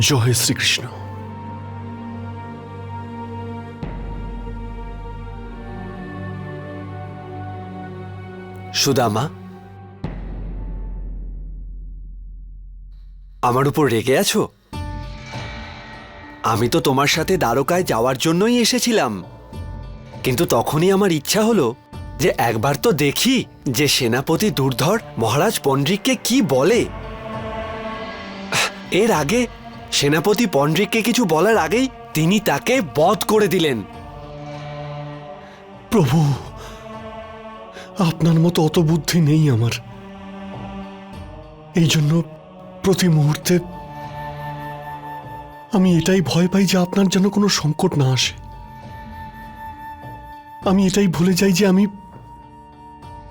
জয় শ্রীকৃষ্ণ। সুদামা, আমার উপর রেগে আছো? আমি তো তোমার সাথে দ্বারকায় যাওয়ার জন্যই এসেছিলাম। কিন্তু তখনই আমার ইচ্ছা হলো যে একবার তো দেখি যে সেনাপতি দুর্ধর মহারাজ পন্ডিককে কি বলে। এর আগে সেনাপতি পন্ডিককে কিছু বলার আগেই তিনি তাকে বধ করে দিলেন। প্রভু, আপনার মতো অত বুদ্ধি নেই আমার। এই জন্য প্রতি মুহূর্তে আমি এটাই ভয় পাই যে আপনার যেন কোনো সংকট না আসে। আমি এটাই ভুলে যাই যে আমি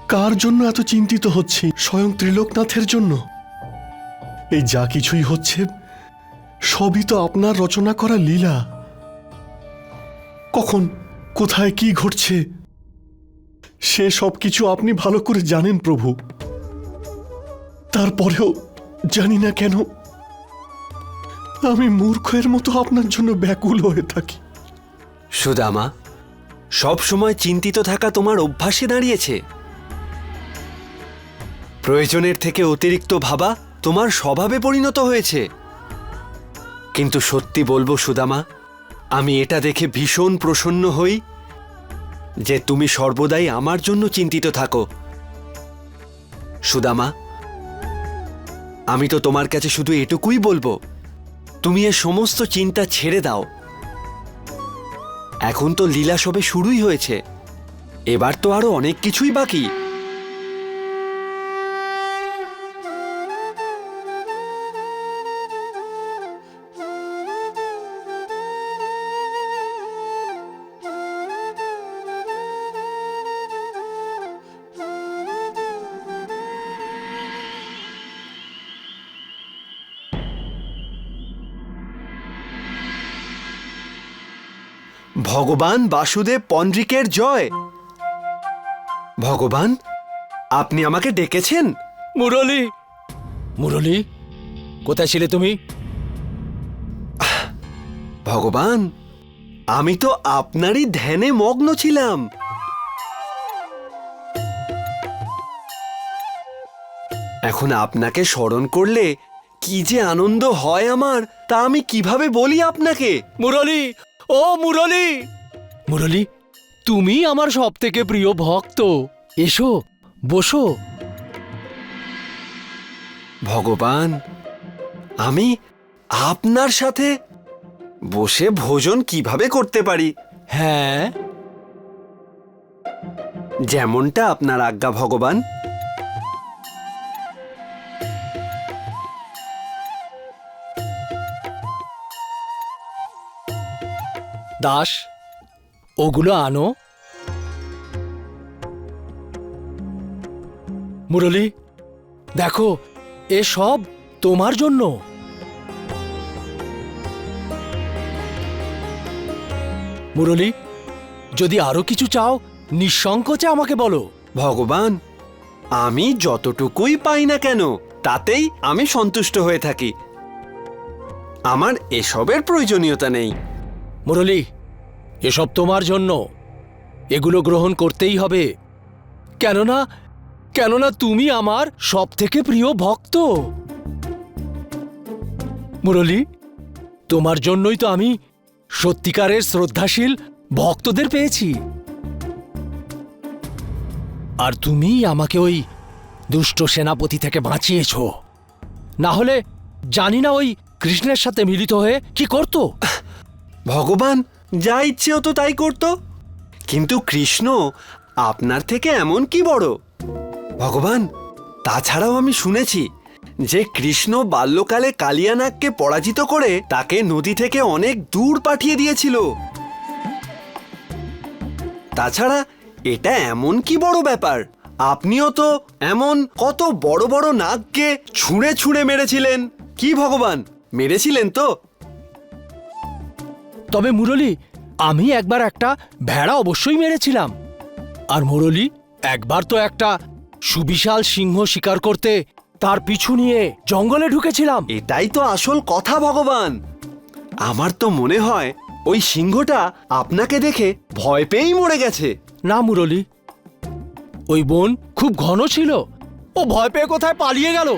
কার জন্য এত চিন্তিত হচ্ছি? স্বয়ং ত্রিলোকনাথের জন্য? এই যা কিছুই হচ্ছে সবই তো আপনার রচনা করা লীলা। কখন, কোথায় কি ঘটছে, সে সব কিছু আপনি ভালো করে জানেন প্রভু। তারপরেও জানি না কেন, আমি মূর্খের মতো আপনার জন্য ব্যাকুল হয়ে থাকি। সুদামা, সব সময় চিন্তিত থাকা তোমার অভ্যাসে দাঁড়িয়েছে। প্রয়োজনের থেকে অতিরিক্ত ভাবা তোমার স্বভাবে পরিণত হয়েছে। কিন্তু সত্যি বলব সুদামা, আমি এটা দেখে ভীষণ প্রসন্ন হই যে তুমি সর্বদাই আমার জন্য চিন্তিত থাকো। সুদামা, আমি তো তোমার কাছে শুধু এটুকুই বলব, তুমি এ সমস্ত চিন্তা ছেড়ে দাও। এখন তো লীলা সবে শুরুই হয়েছে, এবার তো আরও অনেক কিছুই বাকি। ভগবান বাসুদেব পন্ড্রিকের জয়। ভগবান আপনি আমাকে ডেকেছেন? মুরলি! মুরলি কোথায় ছিলে তুমি? ভগবান আমি তো আপনারই ধ্যানে মগ্ন ছিলাম। এখন আপনাকে স্মরণ করলে কি যে আনন্দ হয় আমার তা আমি কীভাবে বলি আপনাকে? মুরলি! ও মুরলি! মুরলি তুমি আমার সব থেকে প্রিয় ভক্ত। এসো বসো। ভগবান আমি আপনার সাথে বসে ভোজন কীভাবে করতে পারি? হ্যাঁ। যেমনটা আপনার আজ্ঞা ভগবান। দাস ওগুলো আনো। মুরলি দেখো এ সব তোমার জন্য। মুরলি যদি আরও কিছু চাও নিঃসংকোচে আমাকে বলো। ভগবান আমি যতটুকুই পাই না কেন তাতেই আমি সন্তুষ্ট হয়ে থাকি। আমার এসবের প্রয়োজনীয়তা নেই। মুরলি এসব তোমার জন্য। এগুলো গ্রহণ করতেই হবে। কেননা কেননা তুমি আমার সব থেকে প্রিয় ভক্ত। মুরলী, তোমার জন্যই তো আমি সত্যিকারের শ্রদ্ধাশীল ভক্তদের পেয়েছি। আর তুমি আমাকে ওই দুষ্ট সেনাপতি থেকে বাঁচিয়েছ। না হলে জানি না ওই কৃষ্ণের সাথে মিলিত হয়ে কি করতো। ভগবান যা ইচ্ছে হতো তাই করত। কিন্তু কৃষ্ণ আপনার থেকে এমন কি বড়? ভগবান, তাছাড়াও আমি শুনেছি যে কৃষ্ণ বাল্যকালে কালিয়ানাগকে পরাজিত করে তাকে নদী থেকে অনেক দূর পাঠিয়ে দিয়েছিল। তাছাড়া এটা এমন কি বড় ব্যাপার? আপনিও তো এমন কত বড় বড় নাগকে ছুঁড়ে ছুঁড়ে মেরেছিলেন। কি ভগবান, মেরেছিলেন তো? তবে মুরলি আমি একবার একটা ভেড়া অবশ্যই মেরেছিলাম। আর মুরলি একবার তো একটা সুবিশাল সিংহ শিকার করতে তার পিছু নিয়ে জঙ্গলে ঢুকেছিলাম। এটাই তো আসল কথা ভগবান। আমার তো মনে হয় ওই সিংহটা আপনাকে দেখে ভয় পেয়েই মরে গেছে। না মুরলি ওই বন খুব ঘন ছিল। ও ভয় পেয়ে কোথায় পালিয়ে গেল?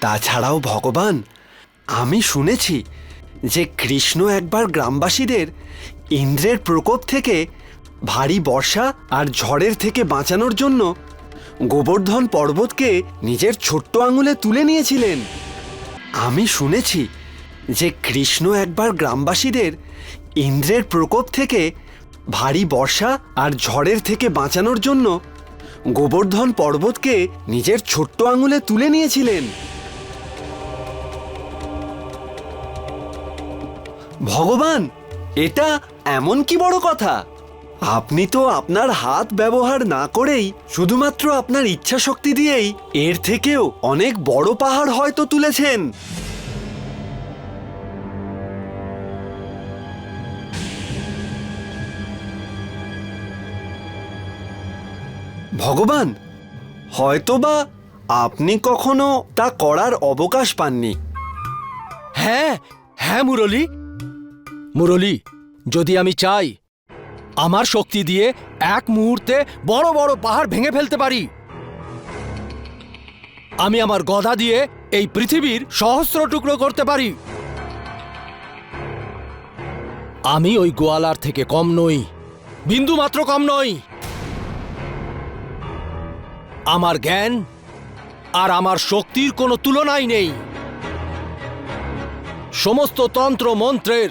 তাছাড়াও ভগবান আমি শুনেছি যে কৃষ্ণ একবার গ্রামবাসীদের ইন্দ্রের প্রকোপ থেকে ভারী বর্ষা আর ঝড়ের থেকে বাঁচানোর জন্য গোবর্ধন পর্বতকে নিজের ছোট্ট আঙুলে তুলে নিয়েছিলেন। আমি শুনেছি যে কৃষ্ণ একবার গ্রামবাসীদের ইন্দ্রের প্রকোপ থেকে ভারী বর্ষা আর ঝড়ের থেকে বাঁচানোর জন্য গোবর্ধন পর্বতকে নিজের ছোট্ট আঙুলে তুলে নিয়েছিলেন। ভগবান, এটা এমন কি বড় কথা? আপনি তো আপনার হাত ব্যবহার না করেই শুধুমাত্র আপনার ইচ্ছা শক্তি দিয়েই এর থেকেও অনেক বড় পাহাড় হয়তো তুলেছেন। ভগবান, হয়তোবা আপনি কখনো তা করার অবকাশ পাননি। হ্যাঁ হ্যাঁ মুরলি মুরলি, যদি আমি চাই আমার শক্তি দিয়ে এক মুহূর্তে বড় বড় পাহাড় ভেঙে ফেলতে পারি। আমি আমার গদা দিয়ে এই পৃথিবীর সহস্র টুকরো করতে পারি। আমি ওই গোয়ালার থেকে কম নই, বিন্দু মাত্র কম নই। আমার জ্ঞান আর আমার শক্তির কোনো তুলনাই নেই। সমস্ত তন্ত্র মন্ত্রের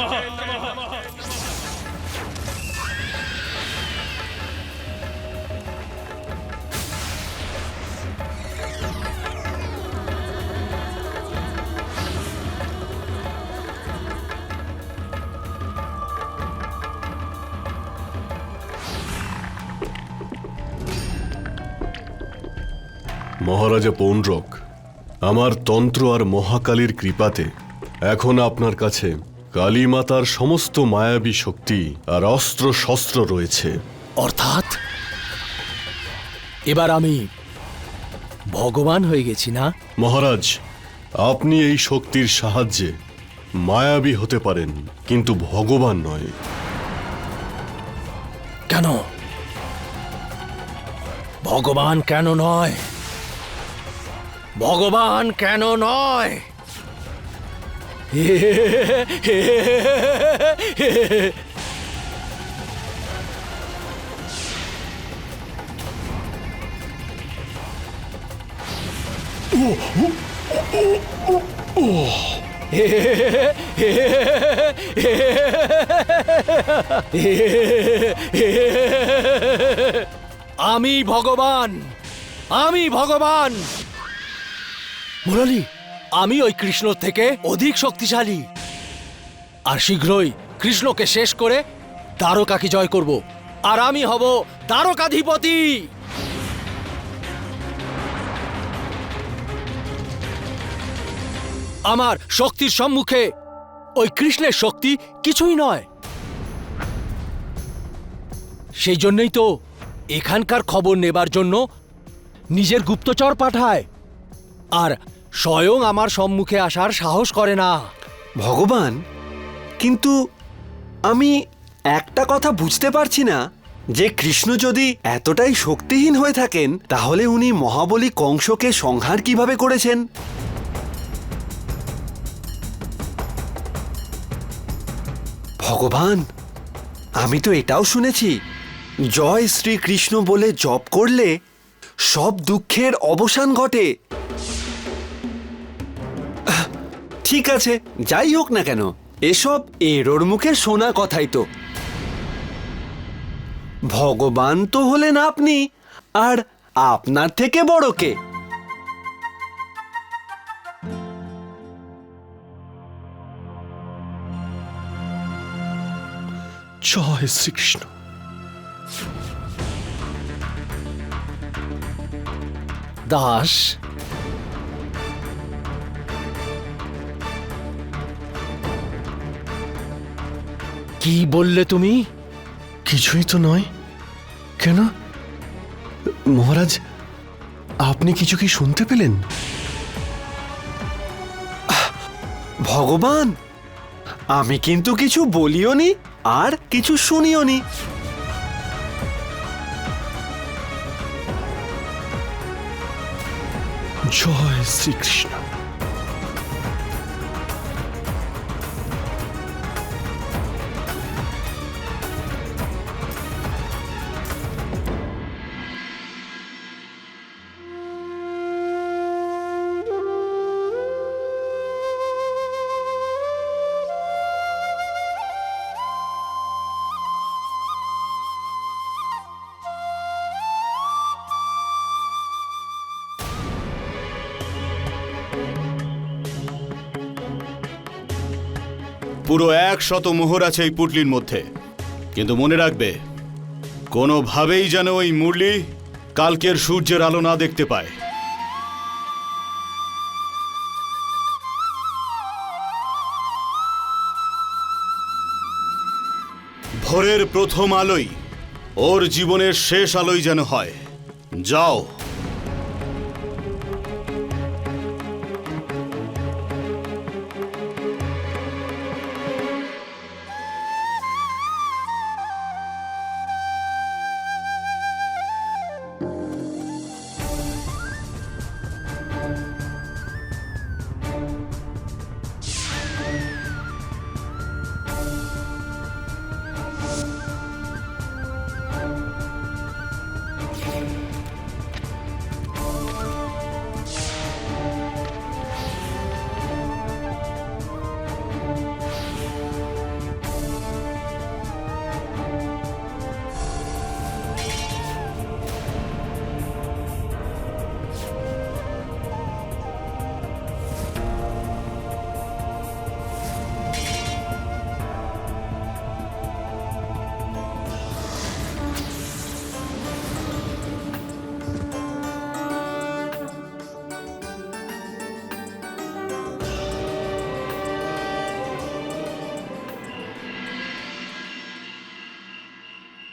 মহারাজা পৌণ্ড্রক আমার তন্ত্র আর মহাকালীর কৃপাতে এখন আপনার কাছে কালী মাতার সমস্ত মায়াবী শক্তি আর অস্ত্র শস্ত্র রয়েছে। অর্থাৎ? এবার আমি ভগবান হয়ে গেছি না? মহারাজ আপনি এই শক্তির সাহায্যে মায়াবী হতে পারেন কিন্তু ভগবান নয়। কেন? ভগবান কেন নয়? ভগবান কেন নয়? আমি ভগবান! আমি ভগবান! মুরলি, আমি ওই কৃষ্ণ থেকে অধিক শক্তিশালী। আর শীঘ্রই কৃষ্ণকে শেষ করে দ্বারকাকে জয় করব। আর আমি হব দ্বারকাধিপতি! আমার শক্তির সম্মুখে ওই কৃষ্ণের শক্তি কিছুই নয়। সেই জন্যই তো এখানকার খবর নেবার জন্য নিজের গুপ্তচর পাঠায়। আর স্বয়ং আমার সম্মুখে আসার সাহস করে না। ভগবান, কিন্তু আমি একটা কথা বুঝতে পারছি না, যে কৃষ্ণ যদি এতটাই শক্তিহীন হয়ে থাকেন, তাহলে উনি মহাবলী কংসকে সংহার কীভাবে করেছেন? ভগবান, আমি তো এটাও শুনেছি, জয় শ্রীকৃষ্ণ বলে জপ করলে সব দুঃখের অবসান ঘটে। ঠিক আছে যাই হোক না কেন এসব এরোর মুখে শোনা কথাই তো। ভগবান তো হলেন আপনি আর আপনার থেকে বড় কে? জয় শ্রীকৃষ্ণ। দাস কি বললে তুমি? কিছুই তো নয়। কেন? মহারাজ, আপনি কিছু কি শুনতে পেলেন? ভগবান, আমি কিন্তু কিছু বলিও নি আর কিছু শুনিও নি জয় শ্রীকৃষ্ণ। পুরো এক শত মোহর আছে এই পুটলির মধ্যে। কিন্তু মনে রাখবে, কোনোভাবেই যেন ওই মুরলি কালকের সূর্যের আলো না দেখতে পায়। ভোরের প্রথম আলোই ওর জীবনের শেষ আলোই যেন হয়। যাও।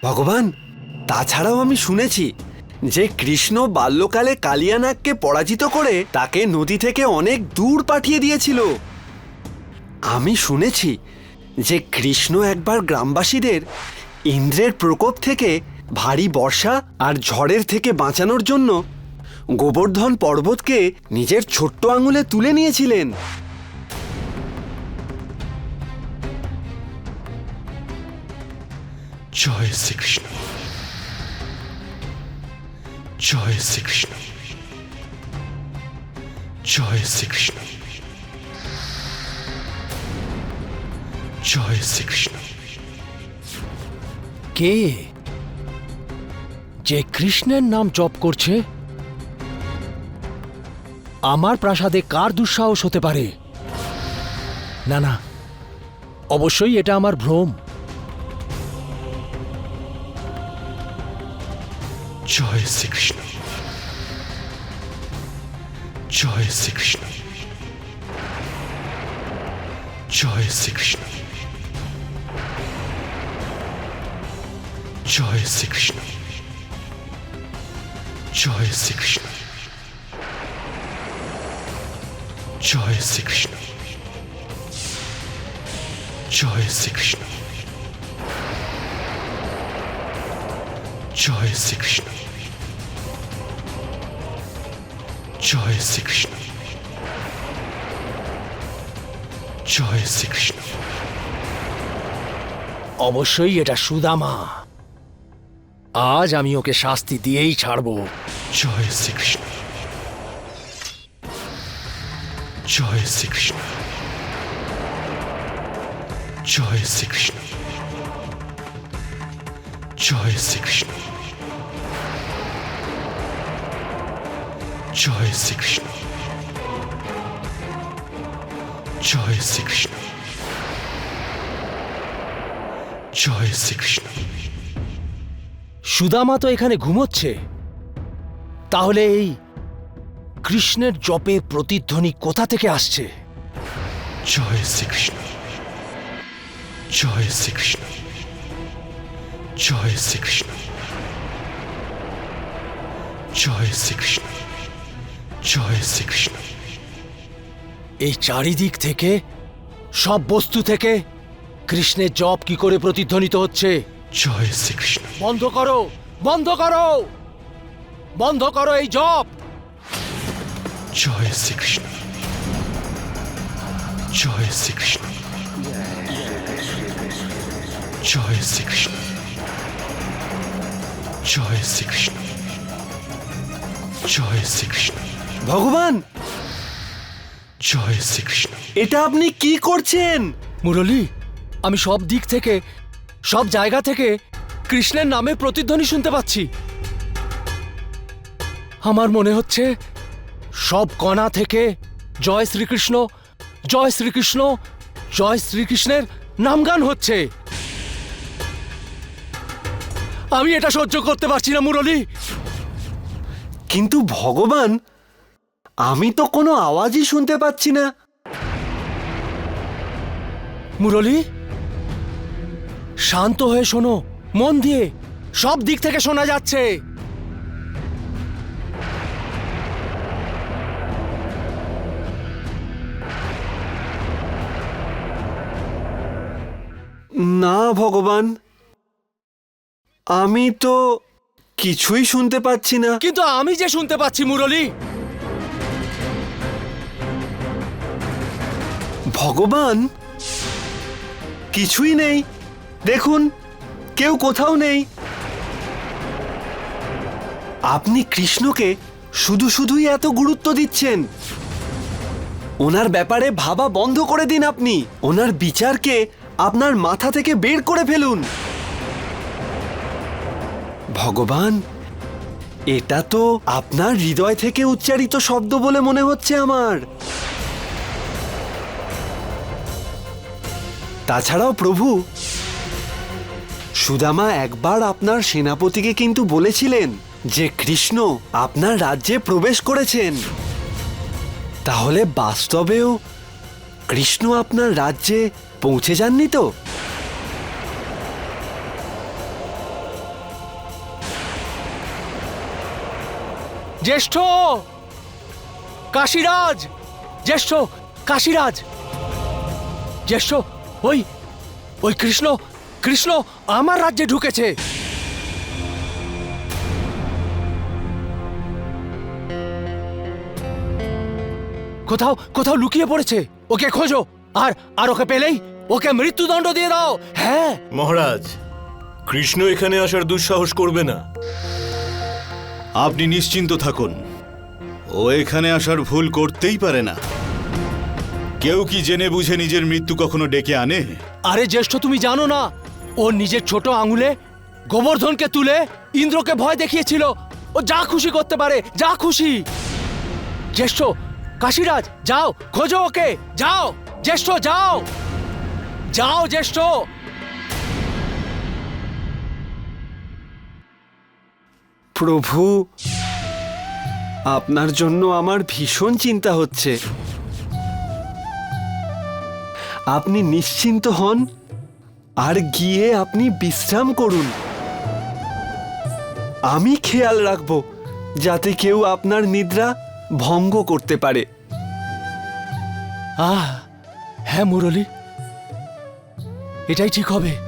ভগবান, তাছাড়াও আমি শুনেছি যে কৃষ্ণ বাল্যকালে কালিয়ানাগকে পরাজিত করে তাকে নদী থেকে অনেক দূর পাঠিয়ে দিয়েছিল। আমি শুনেছি যে কৃষ্ণ একবার গ্রামবাসীদের ইন্দ্রের প্রকোপ থেকে ভারী বর্ষা আর ঝড়ের থেকে বাঁচানোর জন্য গোবর্ধন পর্বতকে নিজের ছোট্ট আঙুলে তুলে নিয়েছিলেন। জয় শ্রীকৃষ্ণ। জয় শ্রীকৃষ্ণ। জয় শ্রীকৃষ্ণ। জয় শ্রীকৃষ্ণ। কে? যে কৃষ্ণের নাম জপ করছে? আমার প্রাসাদে কার দুঃসাহস হতে পারে? না না, অবশ্যই এটা আমার ভ্রম। Jai Sri Krishna. Jai Sri Krishna. Jai Sri Krishna. Jai Sri Krishna. Jai Sri Krishna. Jai Sri Krishna. Jai Sri Krishna. জয় শ্রীকৃষ্ণ। জয় শ্রীকৃষ্ণ। জয় শ্রীকৃষ্ণ। অবশ্যই এটা সুদামা। আজ আমি ওকে শাস্তি দিয়েই ছাড়বো। জয় শ্রীকৃষ্ণ। জয় শ্রীকৃষ্ণ। জয় শ্রীকৃষ্ণ। জয় শ্রীকৃষ্ণ। জয় শ্রীকৃষ্ণ। জয় শ্রীকৃষ্ণ। জয় শ্রীকৃষ্ণ। সুদামা তো এখানে ঘুমোচ্ছে। তাহলে এই কৃষ্ণের জপের প্রতিধ্বনি কোথা থেকে আসছে? জয় শ্রীকৃষ্ণ। জয় শ্রীকৃষ্ণ। জয় শ্রীকৃষ্ণ। জয় শ্রীকৃষ্ণ। জয় শ্রীকৃষ্ণ। এই চারিদিক থেকে সব বস্তু থেকে কৃষ্ণের জপ কি করে প্রতিধ্বনিত হচ্ছে? জয় শ্রীকৃষ্ণ। বন্ধ করো বন্ধ করো বন্ধ করো এই জপ। জয় শ্রীকৃষ্ণ। জয় শ্রীকৃষ্ণ। জয় শ্রীকৃষ্ণ। জয় শ্রীকৃষ্ণ। জয় শ্রীকৃষ্ণ। ভগবান! জয় শ্রীকৃষ্ণ। এটা আপনি কি করছেন? মুরলী আমি সব দিক থেকে সব জায়গা থেকে কৃষ্ণের নামে প্রতিধ্বনি শুনতে পাচ্ছি। আমার মনে হচ্ছে সব কণা থেকে জয় শ্রীকৃষ্ণ জয় শ্রীকৃষ্ণ জয় শ্রীকৃষ্ণের নামগান হচ্ছে। আমি এটা সহ্য করতে পারছি না মুরলী। কিন্তু ভগবান আমি তো কোনো আওয়াজই শুনতে পাচ্ছি না। মুরলী শান্ত হয়ে শোনো মন দিয়ে সব দিক থেকে শোনা যাচ্ছে। না ভগবান। আমি তো কিছুই শুনতে পাচ্ছি না। কিন্তু আমি যে শুনতে পাচ্ছি মুরলী ভগবান? কিছুই নেই। দেখুন, কেউ কোথাও নেই। আপনি কৃষ্ণকে শুধু শুধুই এত গুরুত্ব দিচ্ছেন। ওনার ব্যাপারে ভাবা বন্ধ করে দিন আপনি। ওনার বিচারকে আপনার মাথা থেকে বের করে ফেলুন। ভগবান, এটা তো আপনার হৃদয় থেকে উচ্চারিত শব্দ বলে মনে হচ্ছে আমার। তাছাড়াও প্রভু, সুদামা একবার আপনার সেনাপতিকে কিন্তু বলেছিলেন যে, কৃষ্ণ, আপনার রাজ্যে প্রবেশ করেছেন। তাহলে বাস্তবেও কৃষ্ণ আপনার রাজ্যে পৌঁছে যাননি তো? জ্যেষ্ঠ কাশীরাজ জ্যেষ্ঠ কাশীরাজ, জ্যেষ্ঠ ওই ওই কৃষ্ণ কৃষ্ণ আমার রাজ্যে ঢুকেছে। কোথাও কোথাও লুকিয়ে পড়েছে। ওকে খোঁজো। আর আর ওকে পেলেই ওকে মৃত্যুদণ্ড দিয়ে দাও। হ্যাঁ। মহারাজ কৃষ্ণ এখানে আসার দুঃসাহস করবে না। আপনি নিশ্চিন্ত থাকুন। ও এখানে আসার ভুল করতেই পারে না। কেউ কি জেনে বুঝে নিজের মৃত্যু কখনো ডেকে আনে? আরে জ্যেষ্ঠ তুমি জানো না ও নিজের ছোট আঙুলে গোবর্ধনকে তুলে ইন্দ্রকে ভয় দেখিয়েছিল। ও যা খুশি করতে পারে যা খুশি। জ্যেষ্ঠ কাশীরাজ যাও খোঁজো ওকে যাও জ্যেষ্ঠ যাও। যাও জ্যেষ্ঠ। প্রভু আপনার জন্য আমার ভীষণ চিন্তা হচ্ছে। আপনি নিশ্চিন্ত হন আর গিয়ে আপনি বিশ্রাম করুন। আমি খেয়াল রাখব যাতে কেউ আপনার নিদ্রা ভঙ্গ করতে পারে। আহ হ্যাঁ মুরলী। এটাই ঠিক হবে।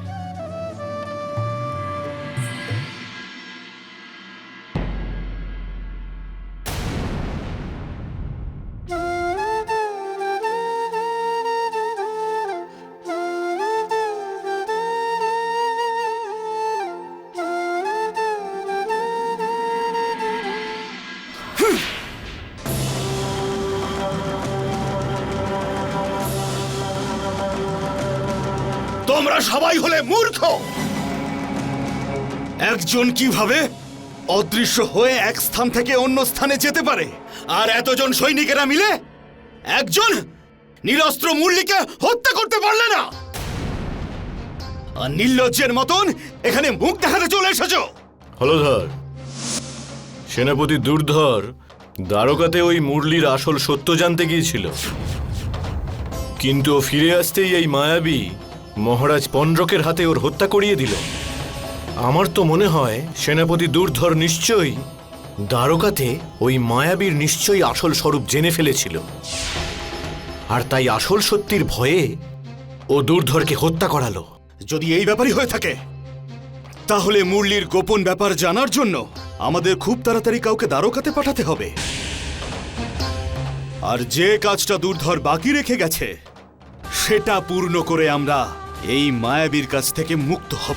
তোমরা সবাই হলে মূর্খ। একজন কীভাবে অদৃশ্য হয়ে এক স্থান থেকে অন্য স্থানে যেতে পারে? আর এতজন সৈনিকেরা মিলে একজন নিরস্ত্র মুরলিকে হত্যা করতে পারলে না। আর নির্লজ্জের মতন এখানে মুখ দেখাতে চলে এসেছ। হলধর, সেনাপতি দুর্ধর দ্বারকাতে ওই মুরলির আসল সত্য জানতে গিয়েছিল। কিন্তু ফিরে আসতেই এই মায়াবী মহারাজ পন্ড্রকের হাতে ওর হত্যা করিয়ে দিল। আমার তো মনে হয় সেনাপতি দুর্ধর নিশ্চয়ই, দ্বারকাতে ওই মায়াবীর নিশ্চয়ই আসল স্বরূপ জেনে ফেলেছিল। আর তাই আসল সত্যির ভয়ে ও দুর্ধরকে হত্যা করালো। যদি এই ব্যাপারই হয়ে থাকে, তাহলে মুরলির গোপন ব্যাপার জানার জন্য আমাদের খুব তাড়াতাড়ি কাউকে দ্বারকাতে পাঠাতে হবে। আর যে কাজটা দুর্ধর বাকি রেখে গেছে, সেটা পূর্ণ করে আমরা এই মায়াবীর কাছ থেকে মুক্ত হব।